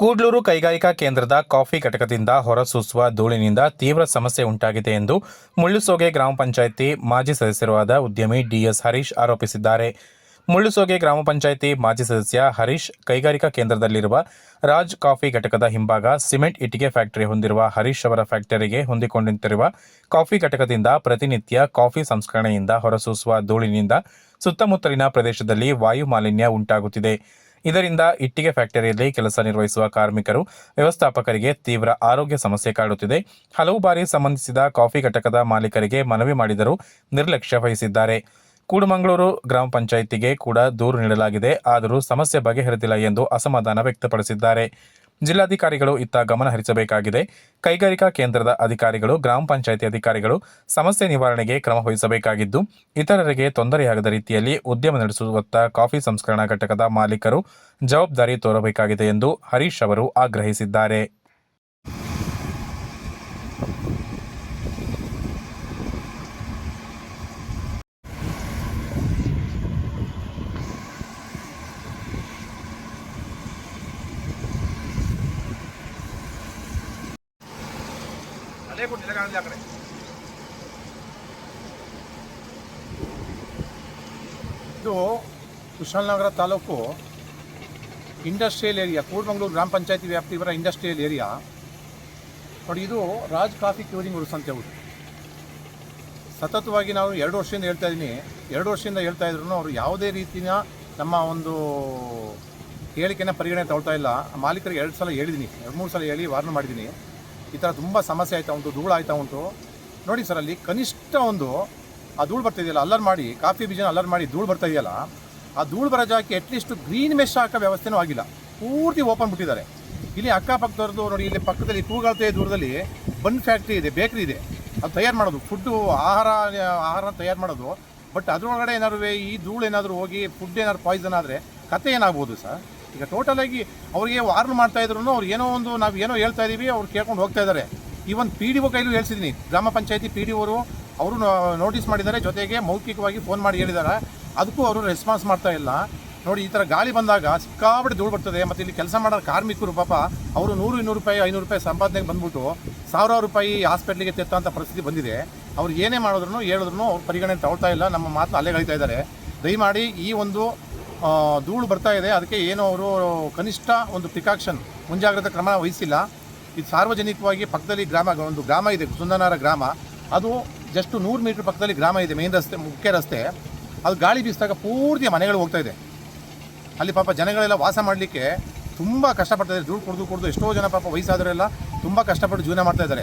ಕೂಡ್ಲೂರು ಕೈಗಾರಿಕಾ ಕೇಂದ್ರದ ಕಾಫಿ ಘಟಕದಿಂದ ಹೊರಸೂಸುವ ಧೂಳಿನಿಂದ ತೀವ್ರ ಸಮಸ್ಯೆ ಉಂಟಾಗಿದೆ ಎಂದು ಮುಳ್ಳುಸೋಗೆ ಗ್ರಾಮ ಪಂಚಾಯಿತಿ ಮಾಜಿ ಸದಸ್ಯರಾದ ಉದ್ಯಮಿ ಡಿಎಸ್ ಹರೀಶ್ ಆರೋಪಿಸಿದ್ದಾರೆ. ಮುಳ್ಳುಸೋಗೆ ಗ್ರಾಮ ಪಂಚಾಯಿತಿ ಮಾಜಿ ಸದಸ್ಯ ಹರೀಶ್ ಕೈಗಾರಿಕಾ ಕೇಂದ್ರದಲ್ಲಿರುವ ರಾಜ್ ಕಾಫಿ ಘಟಕದ ಹಿಂಭಾಗ ಸಿಮೆಂಟ್ ಇಟ್ಟಿಗೆ ಫ್ಯಾಕ್ಟರಿ ಹೊಂದಿರುವ ಹರೀಶ್ ಅವರ ಫ್ಯಾಕ್ಟರಿಗೆ ಹೊಂದಿಕೊಂಡಿರುವ ಕಾಫಿ ಘಟಕದಿಂದ ಪ್ರತಿನಿತ್ಯ ಕಾಫಿ ಸಂಸ್ಕರಣೆಯಿಂದ ಹೊರಸೂಸುವ ಧೂಳಿನಿಂದ ಸುತ್ತಮುತ್ತಲಿನ ಪ್ರದೇಶದಲ್ಲಿ ವಾಯು ಮಾಲಿನ್ಯ ಉಂಟಾಗುತ್ತಿದೆ. ಇದರಿಂದ ಇಟ್ಟಿಗೆ ಫ್ಯಾಕ್ಟರಿಯಲ್ಲಿ ಕೆಲಸ ನಿರ್ವಹಿಸುವ ಕಾರ್ಮಿಕರು, ವ್ಯವಸ್ಥಾಪಕರಿಗೆ ತೀವ್ರ ಆರೋಗ್ಯ ಸಮಸ್ಯೆ ಕಾಡುತ್ತಿದೆ. ಹಲವು ಬಾರಿ ಸಂಬಂಧಿಸಿದ ಕಾಫಿ ಘಟಕದ ಮಾಲೀಕರಿಗೆ ಮನವಿ ಮಾಡಿದರೂ ನಿರ್ಲಕ್ಷ್ಯ ವಹಿಸಿದ್ದಾರೆ. ಕೂಡುಮಂಗಳೂರು ಗ್ರಾಮ ಪಂಚಾಯಿತಿಗೆ ಕೂಡ ದೂರು ನೀಡಲಾಗಿದೆ. ಆದರೂ ಸಮಸ್ಯೆ ಬಗೆಹರಿದಿಲ್ಲ ಎಂದು ಅಸಮಾಧಾನ ವ್ಯಕ್ತಪಡಿಸಿದ್ದಾರೆ. ಜಿಲ್ಲಾಧಿಕಾರಿಗಳು ಇತ್ತ ಗಮನ ಹರಿಸಬೇಕಾಗಿದೆ. ಕೈಗಾರಿಕಾ ಕೇಂದ್ರದ ಅಧಿಕಾರಿಗಳು, ಗ್ರಾಮ ಪಂಚಾಯಿತಿ ಅಧಿಕಾರಿಗಳು ಸಮಸ್ಯೆ ನಿವಾರಣೆಗೆ ಕ್ರಮ ವಹಿಸಬೇಕಾಗಿದ್ದು, ಇತರರಿಗೆ ತೊಂದರೆಯಾಗದ ರೀತಿಯಲ್ಲಿ ಉದ್ಯಮ ನಡೆಸುವತ್ತ ಕಾಫಿ ಸಂಸ್ಕರಣಾ ಘಟಕದ ಮಾಲೀಕರು ಜವಾಬ್ದಾರಿ ತೋರಬೇಕಾಗಿದೆ ಎಂದು ಹರೀಶ್ ಅವರು ಆಗ್ರಹಿಸಿದ್ದಾರೆ. ಅಲ್ಲೇ ಕೊಟ್ಟಿಲ್ಲ ಕಾಣಲಿ ಆ ಕಡೆ. ಇದು ಕುಶಾಲನಗರ ತಾಲೂಕು ಇಂಡಸ್ಟ್ರಿಯಲ್ ಏರಿಯಾ, ಕೂಡ್ಮಂಗ್ಳೂರು ಗ್ರಾಮ ಪಂಚಾಯತಿ ವ್ಯಾಪ್ತಿ ಬರೋ ಇಂಡಸ್ಟ್ರಿಯಲ್ ಏರಿಯಾ. ನೋಡಿ, ಇದು ರಾಜ್ ಕಾಫಿ ಕ್ಯೂರಿಂಗ್ ವರ್ಕ್ಸ್ ಅಂತ ಹೇಳ್ಬಿಟ್ಟು ಸತತವಾಗಿ ನಾವು ಎರಡು ವರ್ಷದಿಂದ ಹೇಳ್ತಾ ಇದ್ದೀನಿ. ಎರಡು ವರ್ಷದಿಂದ ಹೇಳ್ತಾ ಇದ್ರು ಅವರು ಯಾವುದೇ ರೀತಿಯ ನಮ್ಮ ಒಂದು ಹೇಳಿಕೆನ ಪರಿಗಣನೆ ತಗೊಳ್ತಾ ಇಲ್ಲ. ಮಾಲೀಕರಿಗೆ ಎರಡು ಸಲ ಹೇಳಿದ್ದೀನಿ. ಎರಡು, ಮೂರು ಸಲ ಹೇಳಿ ವಾರ್ನ ಮಾಡಿದ್ದೀನಿ. ಈ ಥರ ತುಂಬ ಸಮಸ್ಯೆ ಆಯ್ತಾ ಉಂಟು, ಧೂಳು ಆಯ್ತಾ ಉಂಟು. ನೋಡಿ ಸರ್, ಅಲ್ಲಿ ಕನಿಷ್ಠ ಒಂದು, ಆ ಧೂಳು ಬರ್ತಾ ಇದೆಯಲ್ಲ, ಅಲ್ಲರ್ ಮಾಡಿ, ಕಾಫಿ ಬೀಜನ ಅಲ್ಲರ್ ಮಾಡಿ ಧೂಳು ಬರ್ತಾ ಇದೆಯಲ್ಲ, ಆ ಧೂಳು ಬರೋ ಜಾಗಕ್ಕೆ ಅಟ್ಲೀಸ್ಟ್ ಗ್ರೀನ್ ಮೆಶ್ ಹಾಕೋ ವ್ಯವಸ್ಥೆನೂ ಆಗಿಲ್ಲ. ಪೂರ್ತಿ ಓಪನ್ ಬಿಟ್ಟಿದ್ದಾರೆ. ಇಲ್ಲಿ ಅಕ್ಕಪಕ್ಕದವ್ರದ್ದು ನೋಡಿ, ಇಲ್ಲಿ ಪಕ್ಕದಲ್ಲಿ ತೂಗಾಳತೆ ದೂರದಲ್ಲಿ ಬನ್ ಫ್ಯಾಕ್ಟ್ರಿ ಇದೆ ಬೇಕ್ರಿ ಇದೆ. ಅದು ತಯಾರು ಮಾಡೋದು ಫುಡ್ಡು ಆಹಾರ ಆಹಾರ ತಯಾರು ಮಾಡೋದು. ಬಟ್ ಅದರೊಳಗಡೆ ಏನಾದ್ರು ಈ ಧೂಳು ಏನಾದರೂ ಹೋಗಿ ಫುಡ್ ಏನಾದ್ರು ಪಾಯ್ಸನ್ ಆದರೆ ಕತೆ ಏನಾಗ್ಬೋದು ಸರ್? ಈಗ ಟೋಟಲಾಗಿ ಅವ್ರಿಗೆ ವಾರ್ನ್ ಮಾಡ್ತಾ ಇದ್ರು ಅವ್ರು ಏನೋ ಒಂದು ನಾವು ಏನೋ ಹೇಳ್ತಾ ಇದೀವಿ, ಅವ್ರು ಕೇಳ್ಕೊಂಡು ಹೋಗ್ತಾ ಇದ್ದಾರೆ. ಒಂದು ಪಿ ಡಿ ಒ ಕೈಲೂ ಹೇಳ್ಸಿದ್ದೀನಿ ಗ್ರಾಮ ಪಂಚಾಯತಿ ಪಿ ಡಿ ಅವರು ಅವರು ನೋಟಿಸ್ ಮಾಡಿದ್ದಾರೆ, ಜೊತೆಗೆ ಮೌಖಿಕವಾಗಿ ಫೋನ್ ಮಾಡಿ ಹೇಳಿದ್ದಾರೆ. ಅದಕ್ಕೂ ಅವರು ರೆಸ್ಪಾನ್ಸ್ ಮಾಡ್ತಾ ಇಲ್ಲ. ನೋಡಿ, ಈ ಥರ ಗಾಳಿ ಬಂದಾಗ ಸಿಕ್ಕಾಬಿಟ್ಟು ಧೂಳು ಬರ್ತದೆ, ಮತ್ತು ಇಲ್ಲಿ ಕೆಲಸ ಮಾಡೋ ಕಾರ್ಮಿಕರು ಪಾಪ, ಅವರು ನೂರು, ಇನ್ನೂರು ರೂಪಾಯಿ, ಐನೂರು ರೂಪಾಯಿ ಸಂಪಾದನೆಗೆ ಬಂದ್ಬಿಟ್ಟು ಸಾವಿರಾರು ರೂಪಾಯಿ ಹಾಸ್ಪಿಟ್ಲಿಗೆ ತೆತ್ತಂಥ ಪರಿಸ್ಥಿತಿ ಬಂದಿದೆ. ಅವ್ರು ಏನೇ ಮಾಡಿದ್ರು ಹೇಳಿದ್ರು ಅವ್ರು ಪರಿಗಣನೆ ತಗೊಳ್ತಾ ಇಲ್ಲ. ನಮ್ಮ ಮಾತನ್ನ ಅಲೆಗಳಿತಾ ಇದ್ದಾರೆ. ದಯಮಾಡಿ ಈ ಒಂದು ಧೂಳು ಬರ್ತಾ ಇದೆ. ಅದಕ್ಕೆ ಏನು ಅವರು ಕನಿಷ್ಠ ಒಂದು ಪ್ರಿಕಾಕ್ಷನ್ ಮುಂಜಾಗ್ರತಾ ಕ್ರಮ ವಹಿಸಿಲ್ಲ. ಇದು ಸಾರ್ವಜನಿಕವಾಗಿ ಪಕ್ಕದಲ್ಲಿ ಗ್ರಾಮ, ಒಂದು ಗ್ರಾಮ ಇದೆ ಸುಂದನಾರ ಗ್ರಾಮ. ಅದು ಜಸ್ಟ್ ನೂರು ಮೀಟ್ರ್ ಪಕ್ಕದಲ್ಲಿ ಗ್ರಾಮ ಇದೆ ಮೇನ್ ರಸ್ತೆ, ಮುಖ್ಯ ರಸ್ತೆ. ಅದು ಗಾಳಿ ಬೀಸಿದಾಗ ಪೂರ್ತಿ ಮನೆಗಳು ಹೋಗ್ತಾ ಇದೆ. ಅಲ್ಲಿ ಪಾಪ ಜನಗಳೆಲ್ಲ ವಾಸ ಮಾಡಲಿಕ್ಕೆ ತುಂಬ ಕಷ್ಟಪಡ್ತಾ ಇದ್ದಾರೆ. ಧೂಳು ಕುಡಿದು ಕುಡಿದು ಎಷ್ಟೋ ಜನ ಪಾಪ ವಯಸ್ಸಾದರೆಲ್ಲ ತುಂಬ ಕಷ್ಟಪಟ್ಟು ಜೀವನ ಮಾಡ್ತಾ ಇದ್ದಾರೆ.